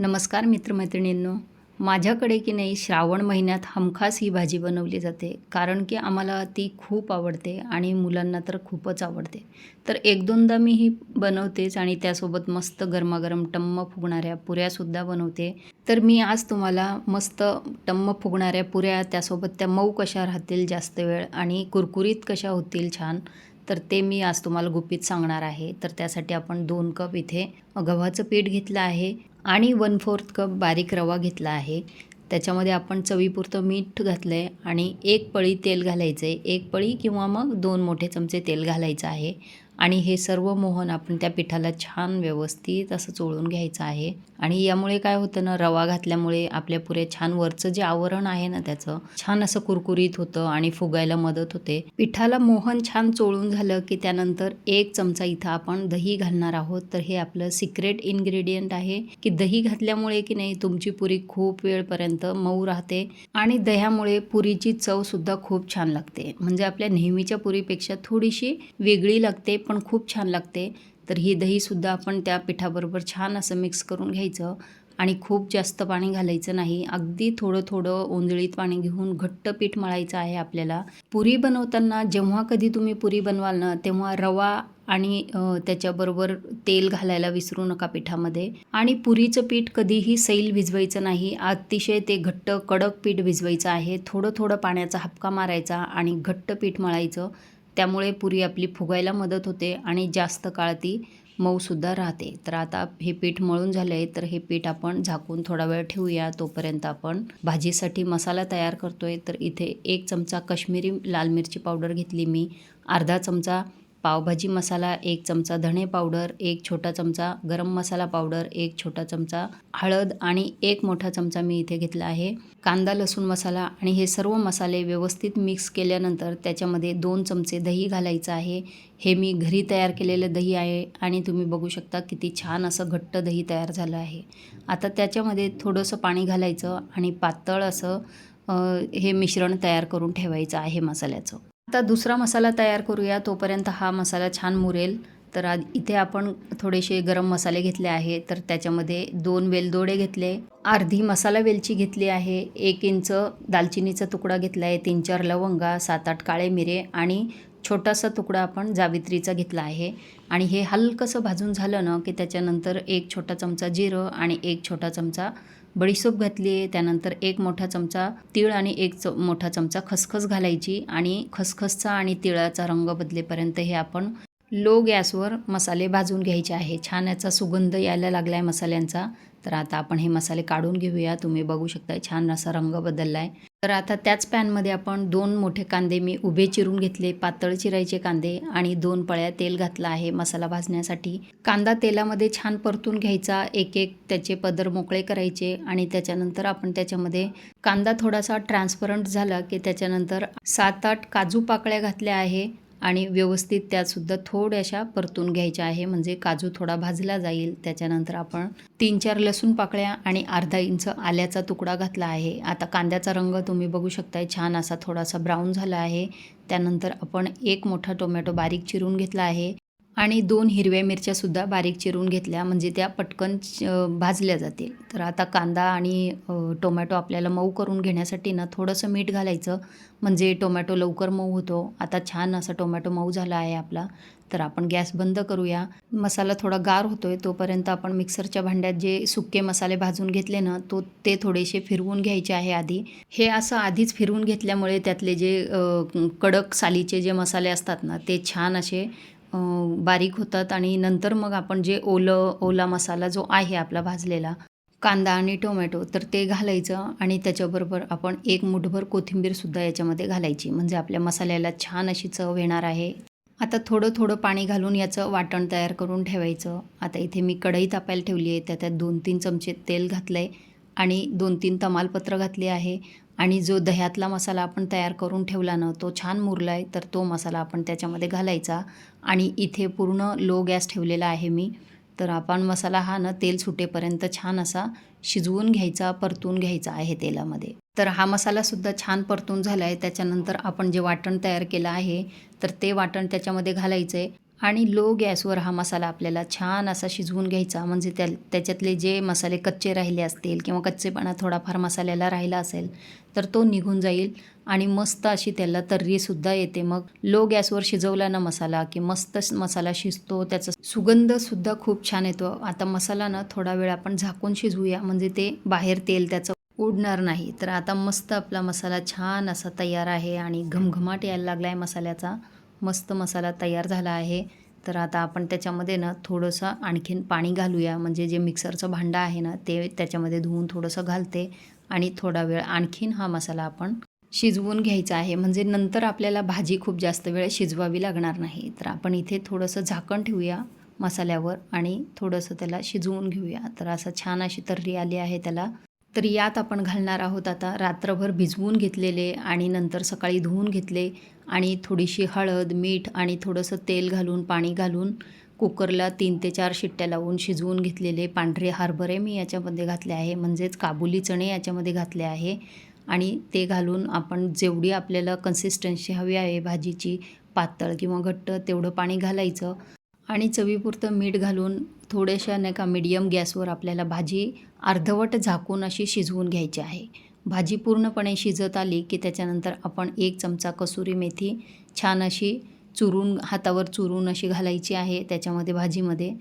नमस्कार मित्रमैत्रिणींनो. माझ्याकडे की नाही श्रावण महिन्यात हमखास ही भाजी बनवली जाते. कारण की आम्हाला ती खूप आवडते आणि मुलांना तर खूपच आवडते. तर एक दोनदा मी ही बनवतेच आणि त्यासोबत मस्त गरमागरम टम्म फुगणाऱ्या पुऱ्यासुद्धा बनवते. तर मी आज तुम्हाला मस्त टम्म फुगणाऱ्या पुऱ्या त्यासोबत त्या मऊ कशा राहतील जास्त वेळ आणि कुरकुरीत कशा होतील छान तर ते मी आज तुम्हाला गुपित सांगणार आहे. तर त्यासाठी आपण दोन कप इथे गव्हाचं पीठ घेतलं आहे. आणि वन फोर्थ कप बारीक रवा घेतला आहे. त्याच्यामध्ये आपण चवीपुरतं मीठ घातलं आहे आणि एक पळी तेल घालायचं आहे एक पळी किंवा मग दोन मोठे चमचे तेल घालायचं आहे. आणि हे सर्व मोहन आपण त्या पिठाला छान व्यवस्थित असं चोळून घ्यायचं आहे. आणि यामुळे काय होतं ना रवा घातल्यामुळे आपल्या पुरे छान वरचं जे आवरण आहे ना त्याचं छान असं कुरकुरीत होतं आणि फुगायला मदत होते. पिठाला मोहन छान चोळून झालं की त्यानंतर एक चमचा इथं आपण दही घालणार आहोत. तर हे आपलं सिक्रेट इन्ग्रेडियंट आहे की दही घातल्यामुळे की नाही तुमची पुरी खूप वेळपर्यंत मऊ राहते आणि दह्यामुळे पुरीची चव सुद्धा खूप छान लागते. म्हणजे आपल्या नेहमीच्या पुरीपेक्षा थोडीशी वेगळी लागते पण खूप छान लागते. तर ही दहीसुद्धा आपण त्या पिठाबरोबर छान असं मिक्स करून घ्यायचं आणि खूप जास्त पाणी घालायचं नाही. अगदी थोडं थोडं ओंजळीत पाणी घेऊन घट्ट पीठ मळायचं आहे आपल्याला. पुरी बनवताना जेव्हा कधी तुम्ही पुरी बनवाल ना तेव्हा रवा आणि त्याच्याबरोबर तेल घालायला विसरू नका पिठामध्ये. आणि पुरीचं पीठ कधीही सैल भिजवायचं नाही. अतिशय ते घट्ट कडक पीठ भिजवायचं आहे. थोडं थोडं पाण्याचा हपका मारायचा आणि घट्ट पीठ मळायचं. त्यामुळे पुरी आपली फुगायला मदत होते आणि जास्त काळ ती मऊसुद्धा राहते. तर आता हे पीठ मळून झालं आहे तर हे पीठ आपण झाकून थोडा वेळ ठेवूया. तोपर्यंत आपण भाजीसाठी मसाला तयार करतोय. तर इथे एक चमचा काश्मीरी लाल मिरची पावडर घेतली मी. अर्धा चमचा पावभाजी मसाला एक चमचा धणे पावडर एक छोटा चमचा गरम मसाला पावडर एक छोटा चमचा हळद आणि एक मोठा चमचा मी इथे घेतला आहे. कांदा लसूण मसाला आणि हे सर्व मसाले व्यवस्थित मिक्स केल्यानंतर त्याच्यामध्ये दोन चमचे दही घालायचं आहे. हे मी घरी तयार केलेलं दही आहे आणि तुम्ही बघू शकता किती छान असं घट्ट दही तयार झालं आहे. आता त्याच्यामध्ये थोडंसं पाणी घालायचं आणि पातळ असं हे मिश्रण तयार करून ठेवायचं आहे मसाल्याचं. आता दुसरा मसाला तयार करूया तोपर्यंत हा मसाला छान मुरेल. तर आज इथे आपण थोडेसे गरम मसाले घेतले आहे तर त्याच्यामध्ये दोन वेलदोडे घेतले अर्धी मसाला वेलची घेतली आहे एक इंच दालचिनीचा तुकडा घेतला आहे तीन चार लवंगा सात आठ काळे मिरे आणि छोटासा तुकडा आपण जावित्रीचा घेतला आहे. आणि हे हलकंसं भाजून झालं ना की त्याच्यानंतर एक छोटा चमचा जिरं आणि एक छोटा चमचा बडीशोप घातली आहे त्यानंतर एक मोठा चमचा तीळ आणि एक च मोठा चमचा खसखस घालायची आणि खसखसचा आणि तिळाचा रंग बदलेपर्यंत हे आपण लो गॅसवर मसाले भाजून घ्यायचे आहे. छान याचा सुगंध यायला लागला आहे मसाल्यांचा. तर आता आपण हे मसाले काढून घेऊया. तुम्ही बघू शकता छान असा रंग बदलला आहे तर आता त्याच पॅनमध्ये आपण दोन मोठे कांदे मी उभे चिरून घेतले पातळ चिरायचे कांदे आणि दोन पळ्या तेल घातलं आहे मसाला भाजण्यासाठी. कांदा तेलामध्ये छान परतून घ्यायचा एक एक त्याचे पदर मोकळे करायचे आणि त्याच्यानंतर आपण त्याच्यामध्ये कांदा थोडासा ट्रान्सपरंट झाला की त्याच्यानंतर सात आठ काजू पाकळ्या घातल्या आहे. आणि व्यवस्थित त्यातसुद्धा थोड्याशा परतून घ्यायच्या आहे. म्हणजे काजू थोडा भाजला जाईल. त्याच्यानंतर आपण तीन चार लसूण पाकळ्या आणि अर्धा इंच आल्याचा तुकडा घातला आहे. आता कांद्याचा रंग तुम्ही बघू शकताय. छान असा थोडासा ब्राऊन झाला आहे. त्यानंतर आपण एक मोठा टोमॅटो बारीक चिरून घेतला आहे. आणि दोन हिरव्या मिरच्यासुद्धा बारीक चिरून घेतल्या म्हणजे त्या पटकन भाजल्या जातील. तर आता कांदा आणि टोमॅटो आपल्याला मऊ करून घेण्यासाठी ना थोडंसं मीठ घालायचं म्हणजे टोमॅटो लवकर मऊ होतो. आता छान असा टोमॅटो मऊ झाला आहे आपला. तर आपण गॅस बंद करूया. मसाला थोडा गार होतोय तोपर्यंत आपण मिक्सरच्या भांड्यात जे सुके मसाले भाजून घेतले ना तो ते थोडेसे फिरवून घ्यायचे आहे आधी. हे असं आधीच फिरवून घेतल्यामुळे त्यातले जे कडक सालीचे जे मसाले असतात ना ते छान असे बारीक होतात आणि नंतर मग आपण जे ओलं ओला मसाला जो आहे आपला भाजलेला कांदा आणि टोमॅटो तर ते घालायचं आणि त्याच्याबरोबर आपण एक मुठभर कोथिंबीरसुद्धा याच्यामध्ये घालायची. म्हणजे आपल्या मसाल्याला छान अशी चव येणार आहे. आता थोडं थोडं पाणी घालून याचं वाटण तयार करून ठेवायचं. आता इथे मी कढई तापायला ठेवली आहे. त्यात दोन तीन चमचे तेल घातलं आहे आणि दोन तीन तमालपत्र घातले आहे. आणि जो दह्यातला मसाला आपण तयार करून ठेवला ना तो छान मुरला आहे तर तो मसाला आपण त्याच्यामध्ये घालायचा. आणि इथे पूर्ण लो गॅस ठेवलेला आहे मी. तर आपण मसाला हा ना तेल सुटेपर्यंत छान असा शिजवून घ्यायचा परतून घ्यायचा आहे तेलामध्ये. तर हा मसालासुद्धा छान परतून झाला आहे त्याच्यानंतर आपण जे वाटण तयार केलं आहे तर ते वाटण त्याच्यामध्ये घालायचं आहे आणि लो गॅसवर हा मसाला आपल्याला छान असा शिजवून घ्यायचा. म्हणजे त्या त्याच्यातले जे मसाले कच्चे राहिले असतील किंवा कच्चेपणा थोडाफार मसाल्याला राहिला असेल तर तो निघून जाईल आणि मस्त अशी त्याला तर्रीसुद्धा येते. मग लो गॅसवर शिजवला ना मसाला की मस्त मसाला शिजतो त्याचा सुगंधसुद्धा खूप छान येतो. आता मसाला ना थोडा वेळ आपण झाकून शिजवूया. म्हणजे ते बाहेर तेल त्याचं उडणार नाही. तर आता मस्त आपला मसाला छान असा तयार आहे आणि घमघमाट यायला लागला आहे मसाल्याचा. मस्त मसाला तयार झाला आहे. तर आता आपण त्याच्यामध्ये ना थोडंसं आणखीन पाणी घालूया. म्हणजे जे मिक्सरचं भांडं आहे ना ते त्याच्यामध्ये धुवून थोडंसं घालते. आणि थोडा वेळ आणखीन हा मसाला आपण शिजवून घ्यायचा आहे. म्हणजे नंतर आपल्याला भाजी खूप जास्त वेळ शिजवावी लागणार नाही. तर आपण इथे थोडंसं झाकण ठेवूया मसाल्यावर आणि थोडंसं त्याला शिजवून घेऊया. तर असं छान अशी तर्री आली आहे त्याला. तर यात आपण घालणार आहोत आता रात्रभर भिजवून घेतलेले आणि नंतर सकाळी धुवून घेतले. आणि थोडीशी हळद मीठ आणि थोडंसं तेल घालून पाणी घालून कुकरला तीन ते चार शिट्ट्या लावून शिजवून घेतलेले पांढरे हरभरे मी याच्यामध्ये घातले आहे. म्हणजेच काबुली चणे याच्यामध्ये घातले आहे. आणि ते घालून आपण जेवढी आपल्याला कन्सिस्टन्सी हवी आहे भाजीची पातळ किंवा घट्ट तेवढं पाणी घालायचं. आणि चवीपुरतं मीठ घालून थोड्याशा नाही का मीडियम गॅसवर आपल्याला भाजी अर्धवट झाकून अशी शिजवून घ्यायची आहे. भाजी पूर्णपणे शिजत आली की त्याच्यानंतर आपण एक चमचा कसुरी मेथी छान अशी चुरून हातावर चुरून अशी घालायची आहे त्याच्यामध्ये भाजीमध्ये.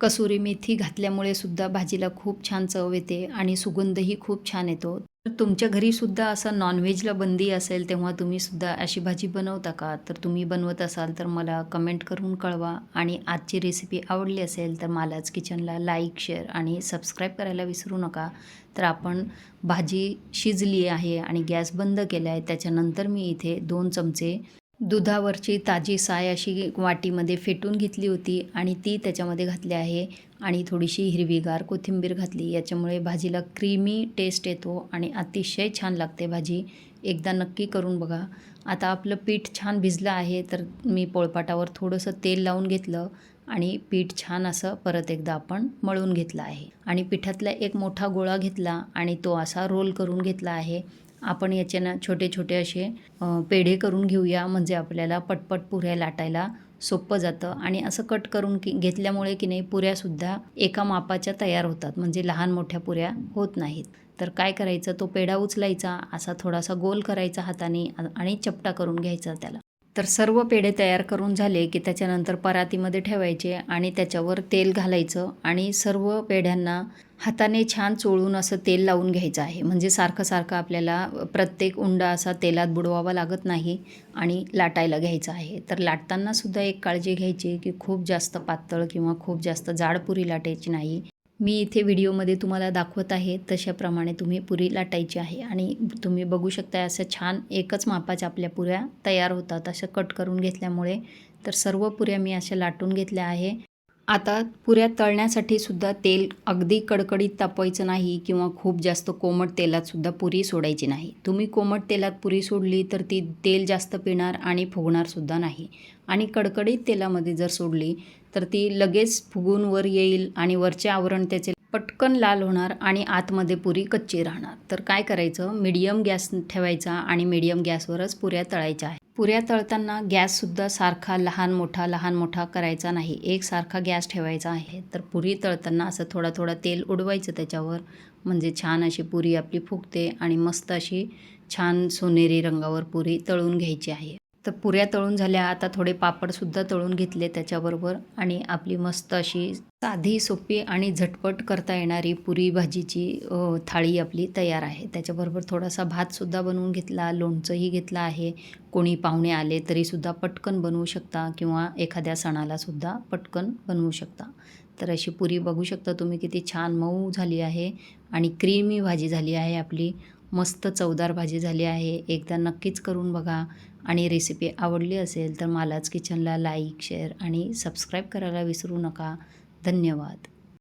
कसुरी मेथी घातल्यामुळे सुद्धा भाजीला खूप छान चव येते आणि सुगंधही खूप छान येतो. तर तुमच्या घरीसुद्धा असं नॉनव्हेजला बंदी असेल तेव्हा तुम्हीसुद्धा अशी भाजी बनवता का? तर तुम्ही बनवत असाल तर मला कमेंट करून कळवा आणि आजची रेसिपी आवडली असेल तर मालाच किचनला लाईक शेअर आणि सबस्क्राईब करायला विसरू नका. तर आपण भाजी शिजली आहे आणि गॅस बंद केला आहे त्याच्यानंतर मी इथे दोन चमचे दुधावरची ताजी साय अशी वाटीमध्ये फेटून घेतली होती आणि ती त्याच्यामध्ये घातली आहे. आणि थोडीशी हिरवीगार कोथिंबीर घातली. याच्यामुळे भाजीला क्रीमी टेस्ट येतो आणि अतिशय छान लागते भाजी. एकदा नक्की करून बघा. आता आपलं पीठ छान भिजलं आहे तर मी पोळपाटावर थोडंसं तेल लावून घेतलं आणि पीठ छान असं परत एकदा आपण मळून घेतलं आहे. आणि पिठातला एक मोठा गोळा घेतला आणि तो असा रोल करून घेतला आहे. आपण याचे ना छोटे छोटे असे पेढे करून घेऊया. म्हणजे आपल्याला पटपट पुऱ्या लाटायला सोपं जातं. आणि असं कट करून की घेतल्यामुळे की नाही पुऱ्यासुद्धा एका मापाच्या तयार होतात. म्हणजे लहान मोठ्या पुऱ्या होत नाहीत. तर काय करायचं? तो पेढा उचलायचा. असा थोडासा गोल करायचा हाताने आणि चपटा करून घ्यायचा त्याला. तर सर्व पेढे तयार करून झाले की त्याच्यानंतर परातीमध्ये ठेवायचे आणि त्याच्यावर तेल घालायचं आणि सर्व पेढ्यांना हाताने छान चोळून असं तेल लावून घ्यायचं आहे. म्हणजे सारखं सारखं आपल्याला प्रत्येक उंडा असा तेलात बुडवावा लागत नाही आणि लाटायला घ्यायचं आहे. तर लाटतानासुद्धा एक काळजी घ्यायची की खूप जास्त पातळ किंवा खूप जास्त जाड पुरी लाटायची नाही. मी इथे व्हिडिओमध्ये तुम्हाला दाखवत आहे तशाप्रमाणे तुम्ही पुरी लाटायची आहे आणि तुम्ही बघू शकता असं छान एकच मापाच्या आपल्या पुऱ्या तयार होतात अशा कट करून घेतल्यामुळे. तर सर्व पुऱ्या मी अशा लाटून घेतल्या आहे. आता पुऱ्या तळण्यासाठी सुद्धा तेल अगदी कडकडीत तापवायचं नाही किंवा खूप जास्त कोमट तेलातसुद्धा पुरी सोडायची नाही. तुम्ही कोमट तेलात पुरी सोडली तर ती तेल जास्त पिणार आणि फुगणारसुद्धा नाही. आणि कडकडीत तेलामध्ये जर सोडली तर ती लगेच फुगून वर येईल आणि वरचे आवरण त्याचे पटकन लाल होणार आणि आतमध्ये पुरी कच्ची राहणार. तर काय करायचं? मीडियम गॅस ठेवायचा आणि मीडियम गॅसवरच पुऱ्या तळायच्या आहे पुऱ्या तळताना गॅससुद्धा सारखा लहान मोठा लहान मोठा करायचा नाही. एकसारखा गॅस ठेवायचा आहे. तर पुरी तळताना असं थोडा थोडा तेल उडवायचं त्याच्यावर. म्हणजे छान अशी पुरी आपली फुगते आणि मस्त अशी छान सोनेरी रंगावर पुरी तळून घ्यायची आहे. तर पुऱ्या तळून झाल्या. आता थोडे पापडसुद्धा तळून घेतले त्याच्याबरोबर. आणि आपली मस्त अशी साधी सोपी आणि झटपट करता येणारी पुरी भाजीची थाळी आपली तयार आहे. त्याच्याबरोबर थोडासा भातसुद्धा बनवून घेतला. लोणचंही घेतलं आहे. कोणी पाहुणे आले तरीसुद्धा पटकन बनवू शकता किंवा एखाद्या सणालासुद्धा पटकन बनवू शकता. तर अशी पुरी बघू शकता तुम्ही किती छान मऊ झाली आहे आणि क्रीमी भाजी झाली आहे आपली. मस्त चवदार भाजी झाली आहे. एकदा नक्कीच करून बघा. आणि रेसिपी आवडली असेल तर मालाच किचनला लाईक शेअर आणि सबस्क्राईब करायला विसरू नका. धन्यवाद.